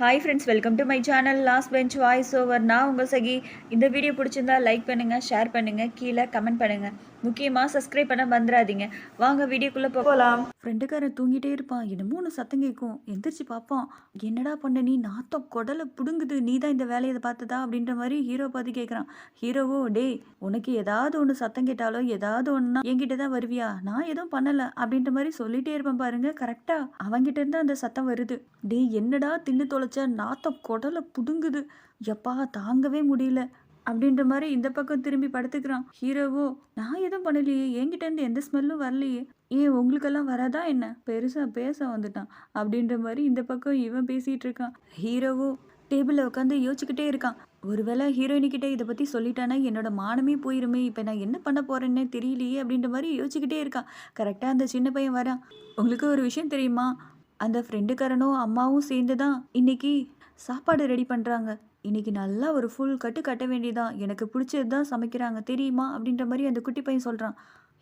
Hi friends welcome to my channel last bench voice over நான் உங்கள் சகி. இந்த video பிடிச்சிருந்தா லைக் பண்ணுங்கள் ஷேர் பண்ணுங்கள் கீழே கமெண்ட் பண்ணுங்கள் முக்கியமாக சப்ஸ்கிரைப் பண்ண மறந்துடாதீங்க வாங்க வீடியோக்குள்ளே போகலாம் ஃப்ரெண்டுக்காரன் தூங்கிட்டே இருப்பான். என்னமோ ஒன்று சத்தம் கேட்கும் எந்திரிச்சு பார்ப்பான். என்னடா பண்ண நீ? நாத்தம் குடலை பிடுங்குது. நீ தான் இந்த வேலையை பார்த்ததா? அப்படின்ற மாதிரி ஹீரோ பார்த்து கேட்குறான் ஹீரோவோ டேய் உனக்கு ஏதாவது ஒன்று சத்தம் கேட்டாலோ ஏதாவது ஒன்றுனா என்கிட்ட தான் வருவியா? நான் எதுவும் பண்ணலை. அப்படின்ற மாதிரி சொல்லிட்டே இருப்பேன் பாருங்க கரெக்டாக அவன்கிட்ட இருந்து அந்த சத்தம் வருது. டேய் என்னடா தின்னு தொலைச்ச? நாத்தம் குடலை புடுங்குது. எப்பா தாங்கவே முடியல. அப்படின்ற மாதிரி இந்த பக்கம் திரும்பி படுத்துக்கிறான். ஹீரோவோ நான் எதுவும் பண்ணலையே. என்கிட்ட இருந்து எந்த ஸ்மெல்லும் வரலையே. ஏன் உங்களுக்கெல்லாம் வராதா என்ன? பெருசா பேச வந்துட்டான். அப்படின்ற மாதிரி இந்த பக்கம் இவன் பேசிட்டு இருக்கான். ஹீரோவோ டேபிளில் உட்காந்து யோசிச்சுக்கிட்டே இருக்கான். ஒருவேளை ஹீரோயினிக்கிட்ட இதை பற்றி சொல்லிட்டானா? என்னோட மானமே போயிருமே. இப்போ நான் என்ன பண்ண போறேன்னே தெரியலையே. அப்படின்ற மாதிரி யோசிச்சுக்கிட்டே இருக்கான். கரெக்டாக அந்த சின்ன பையன் வரான். உங்களுக்கு ஒரு விஷயம் தெரியுமா? அந்த ஃப்ரெண்டுக்காரனும் அம்மாவும் சேர்ந்து தான் இன்னைக்கு சாப்பாடு ரெடி பண்ணுறாங்க இன்னைக்கு நல்லா ஒரு ஃபுல் கட்டு கட்ட வேண்டியதான் எனக்கு பிடிச்சது தான் சமைக்கிறாங்க. தெரியுமா? அப்படின்ற மாதிரி அந்த குட்டி பையன் சொல்கிறான்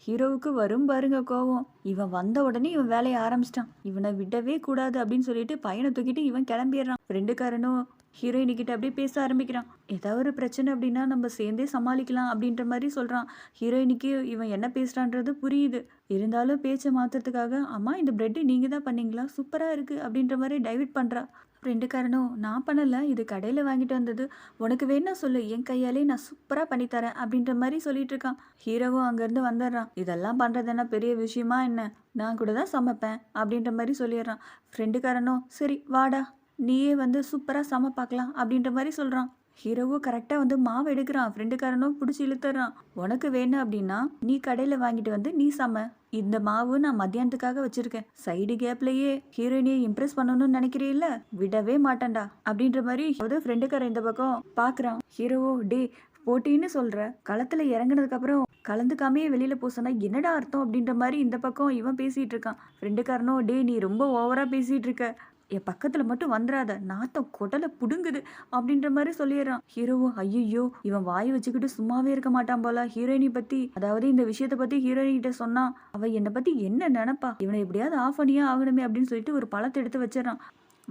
ஹீரோவுக்கு வரும் பாருங்க கோவம். இவன் வந்த உடனே இவன் வேலையை ஆரம்பிச்சிட்டான். இவனை விடவே கூடாது அப்படின்னு சொல்லிட்டு பையனை தூக்கிட்டு இவன் கிளம்பிடுறான். ரெண்டுக்காரனும் ஹீரோயினி கிட்ட அப்படியே பேச ஆரம்பிக்கிறான். ஏதாவது ஒரு பிரச்சனை அப்படின்னா நம்ம சேர்ந்தே சமாளிக்கலாம் அப்படின்ற மாதிரி சொல்கிறான் ஹீரோயினிக்கு இவன் என்ன பேசுகிறான்றது புரியுது. இருந்தாலும் பேச்சை மாற்றுறதுக்காக அம்மா இந்த ப்ரெட்டு நீங்கள் தான் பண்ணீங்களா? சூப்பராக இருக்குது அப்படின்ற மாதிரி டைவிட் பண்ணுறா ஃப்ரெண்டுக்காரனும் நான் பண்ணலை இது கடையில் வாங்கிட்டு வந்தது. உனக்கு வேணா சொல்லு என் கையாலே நான் சூப்பராக பண்ணித்தரேன் அப்படின்ற மாதிரி சொல்லிட்டு இருக்கான். ஹீரோவும் அங்கேருந்து வந்துடுறான். இதெல்லாம் பண்ணுறது என்ன பெரிய விஷயமா என்ன? நான் கூட தான் சமைப்பேன் அப்படின்ற மாதிரி சொல்லிடுறான். ஃப்ரெண்டுக்காரனும் சரி வாடா. நீயே வந்து சூப்பராக சமை பார்க்கலாம் அப்படின்ற மாதிரி சொல்கிறான் ஹீரோவும் கரெக்டாக வந்து மாவு எடுக்கிறான். ஃப்ரெண்டுக்காரனும் பிடிச்சி இழுத்துறான். உனக்கு வேணும் அப்படின்னா நீ கடையில் வாங்கிட்டு வந்து நீ சம. இந்த மாவு நான் மத்தியானத்துக்காக வச்சிருக்கேன். சைடு கேப்லயே ஹீரோயினியை இம்ப்ரெஸ் பண்ணணும்னு நினைக்கிறீல்ல? விடவே மாட்டேன்டா. அப்படின்ற மாதிரி ஏதோ ஃப்ரெண்டுக்காரன் இந்த பக்கம் பார்க்குறான் ஹீரோவோ டே போட்டின்னு சொல்ற. களத்துல இறங்கினதுக்கப்புறம் கலந்துக்காமையே கலந்துக்காமே வெளியில போ என்னடா அர்த்தம் அப்படின்ற மாதிரி இந்த பக்கம் இவன் பேசிட்டு இருக்கான். ஃப்ரெண்டுக்காரனோ டே நீ ரொம்ப ஓவரா பேசிட்டு இருக்க. என் பக்கத்துல மட்டும் வந்துடாத நாத்தம் குடலை புடுங்குது அப்படின்ற மாதிரி சொல்லிடுறான். ஹீரோவும் ஐயோ இவன் வாய் வச்சுக்கிட்டு சும்மாவே இருக்க மாட்டான் போல. ஹீரோயினி பத்தி அதாவது இந்த விஷயத்த பத்தி ஹீரோயினி கிட்ட சொன்னா அவ என்னை பத்தி என்ன நினைப்பா? இவனை எப்படியாவது ஆஃப் பண்ணியே ஆகணுமே அப்படின்னு சொல்லிட்டு ஒரு பழத்தை எடுத்து வச்சிடறான்.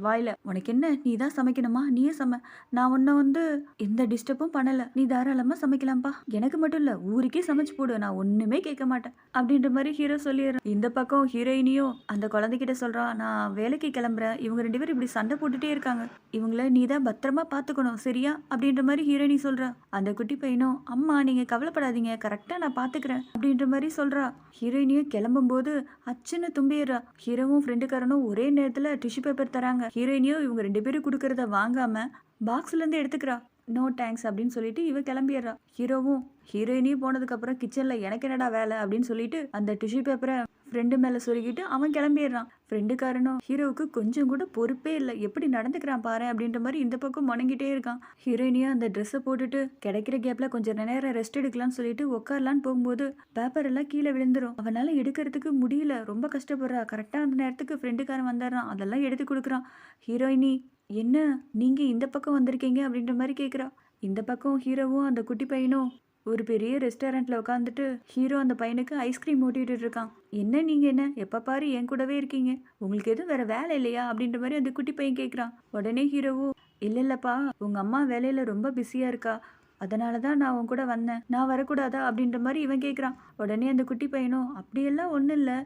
வாயில உனக்கு என்ன? நீ தான் சமைக்கணுமா? நீயே சம. நான் உன்னை வந்து எந்த டிஸ்டர்பும் பண்ணல. நீ தாராளமா சமைக்கலாம்ப்பா. எனக்கு மட்டும் இல்ல ஊருக்கே சமைச்சு போடு. நான் ஒண்ணுமே கேட்க மாட்டேன். அப்படின்ற மாதிரி ஹீரோ சொல்லிடுறேன் இந்த பக்கம் ஹீரோயினியும் அந்த குழந்தைகிட்ட சொல்றான் நான் வேலைக்கு கிளம்புறேன். இவங்க ரெண்டு பேரும் இப்படி சண்டை போட்டுட்டே இருக்காங்க. இவங்கள நீ தான் பத்திரமா பாத்துக்கணும் சரியா? அப்படின்ற மாதிரி ஹீரோயினி சொல்றா. அந்த குட்டி பையனும் அம்மா நீங்க கவலைப்படாதீங்க. கரெக்டா நான் பாத்துக்கிறேன் அப்படின்ற மாதிரி சொல்றா. ஹீரோயினியும் கிளம்பும் போது அச்சுன்னு தும்பிடுறா. ஹீரோவும் ஃப்ரெண்டுக்காரனும் ஒரே நேரத்துல டிஷ்யூ பேப்பர் தராங்க. ஹீரோயினியோ இவங்க ரெண்டு பேரும் கொடுக்கறத வாங்காம பாக்ஸ்லேருந்து எடுத்துக்கிறா. நோ தேங்க்ஸ் அப்படின்னு சொல்லிட்டு இவ கிளம்பிடுறா. ஹீரோவும் ஹீரோயினியும் போனதுக்கப்புறம் கிச்சனில் எனக்கு என்னடா வேலை? அப்படின்னு சொல்லிட்டு அந்த டிஷ்யூ பேப்பரை ஃப்ரெண்டு மேலே சொல்லிக்கிட்டு அவன் கிளம்பிடுறான். ஃப்ரெண்டுக்காரனும் ஹீரோவுக்கு கொஞ்சம் கூட பொறுப்பே இல்லை. எப்படி நடந்துக்கிறான் பாரு அப்படின்ற மாதிரி இந்த பக்கம் முணங்கிட்டே இருக்கான். ஹீரோயினியா அந்த ட்ரெஸ்ஸை போட்டுட்டு கிடைக்கிற கேப்ல கொஞ்சம் நேரம் ரெஸ்ட் எடுக்கலாம்னு சொல்லிட்டு உட்காரலான்னு போகும்போது பேப்பர் எல்லாம் கீழே விழுந்துரும். அவனால எடுக்கிறதுக்கு முடியல. ரொம்ப கஷ்டப்படுறா. கரெக்டா அந்த நேரத்துக்கு ஃப்ரெண்டுக்காரன் வந்துடுறான். அதெல்லாம் எடுத்து கொடுக்குறான். ஹீரோயினி என்ன? நீங்க இந்த பக்கம் வந்திருக்கீங்க? அப்படின்ற மாதிரி கேட்குறா இந்த பக்கம் ஹீரோவும் அந்த குட்டி பையனும் ஒரு பெரிய ரெஸ்டாரண்ட்ல உட்காந்துட்டு ஹீரோ அந்த பையனுக்கு ஐஸ்கிரீம் ஊட்டிட்டு இருக்கான். என்ன நீங்க என்ன? எப்ப பாரு என் கூடவே இருக்கீங்க. உங்களுக்கு எதுவும் வேற வேலை இல்லையா? அப்படின்ற மாதிரி அந்த குட்டி பையன் கேக்குறான். உடனே ஹீரோவும் இல்ல இல்லப்பா உங்க அம்மா வேலையில ரொம்ப பிஸியா இருக்கா? அதனால தான் நான் உன் கூட வந்தேன். நான் வரக்கூடாதா? அப்படின்ற மாதிரி இவன் கேட்குறான் உடனே அந்த குட்டி பையனும் அப்படியெல்லாம் ஒன்றும் இல்லை.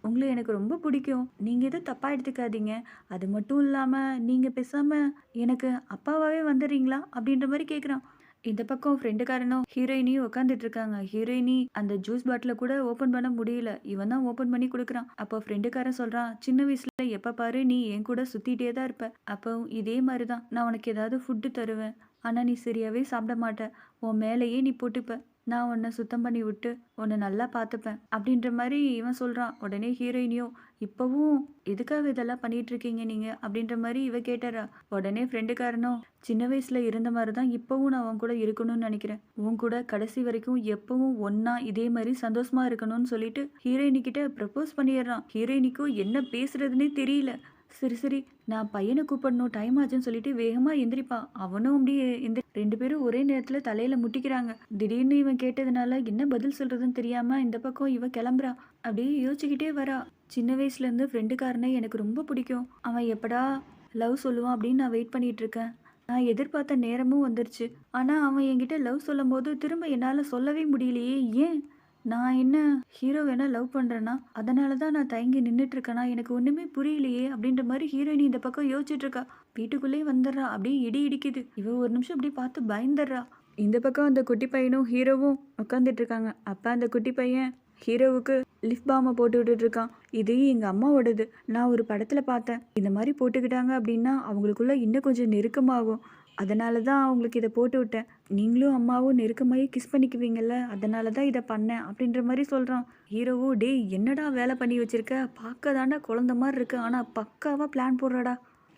உங்களை எனக்கு ரொம்ப பிடிக்கும். நீங்கள் எதுவும் தப்பாக எடுத்துக்காதீங்க. அது மட்டும் இல்லாமல் நீங்கள் பேசாமல் எனக்கு அப்பாவாகவே வந்துடுறீங்களா? அப்படின்ற மாதிரி கேட்குறான் இந்த பக்கம் ஃப்ரெண்டுக்காரனும் ஹீரோயினியும் உட்காந்துட்டு இருக்காங்க ஹீரோயினி அந்த ஜூஸ் பாட்டில கூட ஓபன் பண்ண முடியல. இவன் தான் ஓபன் பண்ணி கொடுக்குறான். அப்போ ஃப்ரெண்டுக்காரன் சொல்றான் சின்ன வயசுல எப்ப பாரு நீ என் கூட சுத்திட்டே தான் இருப்ப. அப்போ இதே மாதிரி தான் நான் உனக்கு ஏதாவது ஃபுட்டு தருவேன். ஆனா நீ சரியாவே சாப்பிட மாட்ட. உன் மேலேயே நீ போட்டுப்ப. நான் உன்னை சுத்தம் பண்ணி விட்டு உன்னை நல்லா பார்த்துப்பேன் அப்படின்ற மாதிரி இவன் சொல்கிறான் உடனே ஹீரோயினியும் இப்போவும் எதுக்காக இதெல்லாம் பண்ணிட்டு இருக்கீங்க அப்படின்ற மாதிரி இவ கேட்டாரா உடனே ஃப்ரெண்டுக்காரனும் சின்ன வயசில் இருந்த மாதிரி தான் இப்போவும் நான் உன் கூட இருக்கணும்னு நினைக்கிறேன். உன் கூட கடைசி வரைக்கும் எப்பவும் ஒன்னா இதே மாதிரி சந்தோஷமா இருக்கணும்னு சொல்லிட்டு ஹீரோயினி கிட்ட ப்ரப்போஸ் பண்ணிடுறான். ஹீரோயினிக்கும் என்ன பேசுறதுன்னே தெரியல. சரி சரி. நான் பையனை கூப்பிடணும். டைம் ஆச்சுன்னு சொல்லிட்டு வேகமாக எந்திரிப்பான் அவனும் அப்படியே எந்திரி ரெண்டு பேரும் ஒரே நேரத்தில் தலையில் முட்டிக்கிறாங்க. திடீர்னு இவன் கேட்டதுனால என்ன பதில் சொல்கிறதுன்னு தெரியாமல் இந்த பக்கம் இவன் கிளம்புறா. அப்படியே யோசிச்சுக்கிட்டே வரா. சின்ன வயசுலேருந்து ஃப்ரெண்டுக்காரனை எனக்கு ரொம்ப பிடிக்கும். அவன் எப்படா லவ் சொல்லுவான் அப்படின்னு நான் வெயிட் பண்ணிட்டு இருக்கேன். நான் எதிர்பார்த்த நேரமும் வந்துருச்சு. ஆனால் அவன் என்கிட்ட லவ் சொல்லும்போது திரும்ப என்னால் சொல்லவே முடியலையே. ஏன்? நான் என்ன ஹீரோ வேணா லவ் பண்ணுறேன்னா அதனால தான் நான் தயங்கி நின்றுட்டு இருக்கேனா எனக்கு ஒன்றுமே புரியலையே அப்படின்ற மாதிரி ஹீரோயினி இந்த பக்கம் யோசிச்சுட்டு இருக்கா வீட்டுக்குள்ளேயே வந்துடுறா அப்படியே இடி இடிக்குது. இவ ஒரு நிமிஷம் அப்படியே பார்த்து பயந்துடுறா. இந்த பக்கம் அந்த குட்டி பையனும் ஹீரோவும் உட்காந்துட்டு இருக்காங்க அப்போ அந்த குட்டி பையன் ஹீரோவுக்கு லிப் பாமை போட்டு விட்டுட்டு இருக்கான் இது எங்கள் அம்மாவோடது. நான் ஒரு படத்தில் பார்த்தேன். இந்த மாதிரி போட்டுக்கிட்டாங்க அப்படின்னா அவங்களுக்குள்ள இன்னும் கொஞ்சம் நெருக்கமாகும். அதனால தான் அவங்களுக்கு இதை போட்டு விட்டேன். நீங்களும் அம்மாவும் நெருக்கமாகி கிஸ் பண்ணிக்குவீங்கல்ல அதனால தான் இதை பண்ணேன் அப்படின்ற மாதிரி சொல்கிறான் ஹீரோவோ டேய் என்னடா வேலை பண்ணி வச்சிருக்க? பார்க்க தாண்டா குழந்த மாதிரி இருக்கு. ஆனால் பக்காவாக பிளான் போடுறடா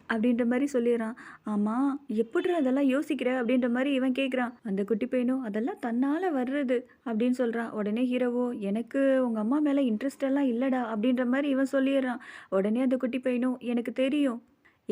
அப்படின்ற மாதிரி சொல்லிடுறான். ஆமாம் எப்படிடா அதெல்லாம் யோசிக்கிற? அப்படின்ற மாதிரி இவன் கேட்குறான் அந்த குட்டி பையனும் அதெல்லாம் தன்னால் வர்றது அப்படின்னு சொல்கிறான் உடனே ஹீரோவோ எனக்கு உங்கள் அம்மா மேலே இன்ட்ரெஸ்ட் எல்லாம் இல்லைடா அப்படின்ற மாதிரி இவன் சொல்லிடுறான். உடனே அந்த குட்டி பையனும் எனக்கு தெரியும்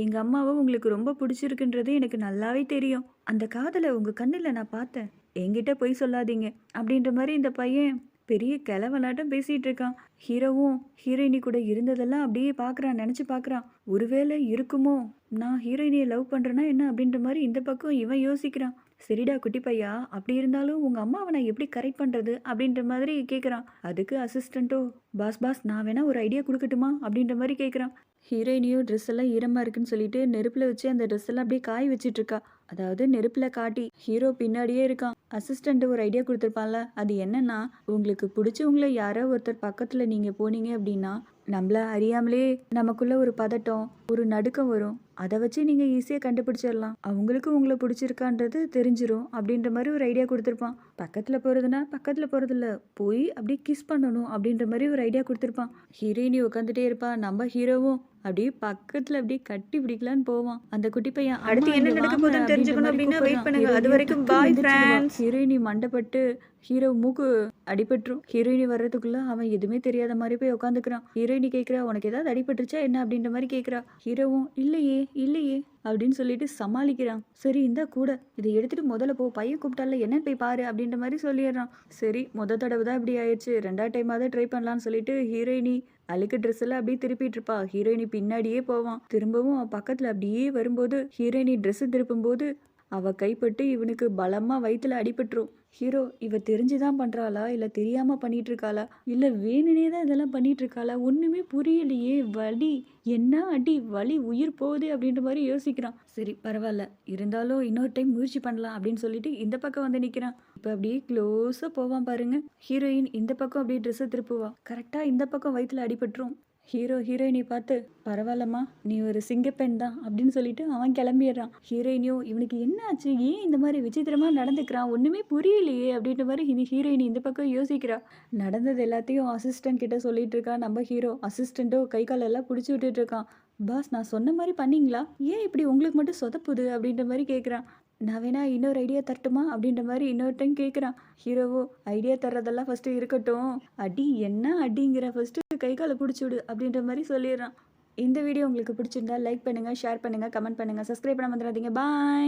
எங்கள் அம்மாவை உங்களுக்கு ரொம்ப பிடிச்சிருக்குன்றது எனக்கு நல்லாவே தெரியும். அந்த காதலை உங்கள் கண்ணில் நான் பார்த்தேன். என்கிட்ட பொய் சொல்லாதீங்க அப்படின்ற மாதிரி இந்த பையன் பெரிய கிளவனாட்டம் பேசிகிட்டு இருக்கான். ஹீரோவும் ஹீரோயினி கூட இருந்ததெல்லாம் அப்படியே பார்க்குறான் நினச்சி பார்க்குறான். ஒருவேளை இருக்குமோ? நான் ஹீரோயினியை லவ் பண்ணுறேன்னா என்ன அப்படின்ற மாதிரி இந்த பக்கம் இவன் யோசிக்கிறான். சரிடா குட்டி பையா அப்படி இருந்தாலும் உங்கள் அம்மாவை நான் எப்படி கரெக்ட் பண்ணுறது அப்படின்ற மாதிரி கேட்குறான் அதுக்கு அசிஸ்டண்ட்டோ பாஸ் பாஸ் நான் வேணா ஒரு ஐடியா கொடுக்கட்டுமா? அப்படின்ற மாதிரி கேட்குறான் ஹீரோயினியும் ட்ரெஸ் எல்லாம் ஈரமாக இருக்குன்னு சொல்லிட்டு நெருப்பில் வச்சு அந்த ட்ரெஸ் எல்லாம் அப்படியே காய வச்சிட்டு இருக்கா. அதாவது நெருப்பில் காட்டி ஹீரோ பின்னாடியே இருக்கான். அசிஸ்டண்ட் ஒரு ஐடியா கொடுத்துருப்பான்ல. அது என்னன்னா உங்களுக்கு பிடிச்சவங்கள யாரோ ஒருத்தர் பக்கத்தில் நீங்கள் போனீங்க அப்படின்னா நம்மள அறியாமலே நமக்குள்ள ஒரு பதட்டம் ஒரு நடுக்கம் வரும். அதை வச்சு நீங்கள் ஈஸியாக கண்டுபிடிச்சிடலாம். அவங்களுக்கு உங்களை பிடிச்சிருக்கான்றது தெரிஞ்சிரும் அப்படின்ற மாதிரி ஒரு ஐடியா கொடுத்துருப்பான். பக்கத்தில் போகிறதுனா பக்கத்தில் போகிறதில்ல போய் அப்படியே கிஸ் பண்ணணும் அப்படின்ற மாதிரி ஒரு ஐடியா கொடுத்துருப்பான். ஹீரோயினி உட்காந்துட்டே இருப்பா. நம்ம ஹீரோவும் அப்படியே பக்கத்துல அப்படியே கட்டி பிடிக்கலான்னு போவான். அந்த குட்டி பையன் அடுத்து என்ன நடக்க போகுதுன்னு தெரிஞ்சுக்கணும் அப்படின்னா wait பண்ணுங்க. அது வரைக்கும் bye friends. ஹீரோயினி மண்டப்பட்டு ஹீரோ மூக்கு அடிபட்டுரும். ஹீரோயினி வர்றதுக்குள்ள அவன் எதுவுமே தெரியாத மாதிரி போய் உட்காந்துக்கிறான் ஹீரோயினி கேட்குறா உனக்கு ஏதாவது அடிபட்டுருச்சா? என்ன? அப்படின்ற மாதிரி கேட்குறா. ஹீரோவும் இல்லையே இல்லையே அப்படின்னு சொல்லிட்டு சமாளிக்கிறான். சரி இந்தா கூட. இதை எடுத்துட்டு முதல்ல போ. பையன் கூப்பிட்டால என்னன்னு போய் பாரு அப்படின்ற மாதிரி சொல்லிடுறான். சரி முத தடவை தான் இப்படி ஆயிடுச்சு. ரெண்டாவது டைமாவது ட்ரை பண்ணலாம்னு சொல்லிட்டு ஹீரோயினி அழுக்கு ட்ரெஸ் எல்லாம் அப்படியே திருப்பிட்டு இருப்பா. ஹீரோயினி பின்னாடியே போவான். திரும்பவும் பக்கத்துல அப்படியே வரும்போது ஹீரோயினி ட்ரெஸ் திருப்பும்போது அவ கைப்பட்டு இவனுக்கு பலமா வயிற்றுல அடிபட்டுரும். ஹீரோ இவ தெரிஞ்சுதான் பண்றாளா? இல்ல தெரியாம பண்ணிட்டு இருக்காளா இல்ல வேணுனே தான் இதெல்லாம் பண்ணிட்டு இருக்காளா ஒண்ணுமே புரியலையே. வலி. என்ன அடி? வலி உயிர் போகுது அப்படின்ற மாதிரி யோசிக்கிறான். சரி பரவாயில்ல. இருந்தாலும் இன்னொரு டைம் முயற்சி பண்ணலாம் அப்படின்னு சொல்லிட்டு இந்த பக்கம் வந்து நிக்கிறான். இப்போ அப்படியே க்ளோஸாக போவான் பாருங்க. ஹீரோயின் இந்த பக்கம் அப்படியே ட்ரெஸ்ஸை திருப்புவா. கரெக்டாக இந்த பக்கம் வயிற்றுல அடிபட்டுரும். ஹீரோ ஹீரோயினை பார்த்து பரவாயில்லம்மா நீ ஒரு சிங்கப்பெண் தான் அப்படின்னு சொல்லிட்டு அவன் கிளம்பிடுறான். ஹீரோயினியும் இவனுக்கு என்ன ஆச்சு? ஏன் இந்த மாதிரி விசித்திரமாக நடந்துக்கிறான்? ஒன்றுமே புரியலையே அப்படின்ற மாதிரி இனி ஹீரோயினி இந்த பக்கம் யோசிக்கிறா. நடந்தது எல்லாத்தையும் அசிஸ்டன்ட் கிட்ட சொல்லிட்டு இருக்கான் நம்ம ஹீரோ அசிஸ்டண்ட்டோ கை காலெல்லாம் பிடிச்சி விட்டுட்டு இருக்கான். பாஸ் நான் சொன்ன மாதிரி பண்ணீங்களா? ஏன் இப்படி உங்களுக்கு மட்டும் சொதப்புது? அப்படின்ற மாதிரி கேட்குறான் நான் வேணா இன்னொரு ஐடியா தரட்டுமா? அப்படின்ற மாதிரி இன்னொரு கேட்குறான் ஹீரோவோ ஐடியா தர்றதெல்லாம் ஃபஸ்ட்டு இருக்கட்டும். அடி என்ன அடிங்கிற ஃபஸ்ட்டு கை காலை பிடிச்சி விடு அப்படின்ற மாதிரி சொல்லிடுறான். இந்த வீடியோ உங்களுக்கு பிடிச்சிருந்தா லைக் பண்ணுங்கள் ஷேர் பண்ணுங்கள் கமெண்ட் பண்ணுங்கள் சப்ஸ்கிரைப் பண்ண வந்துடாதீங்க பாய்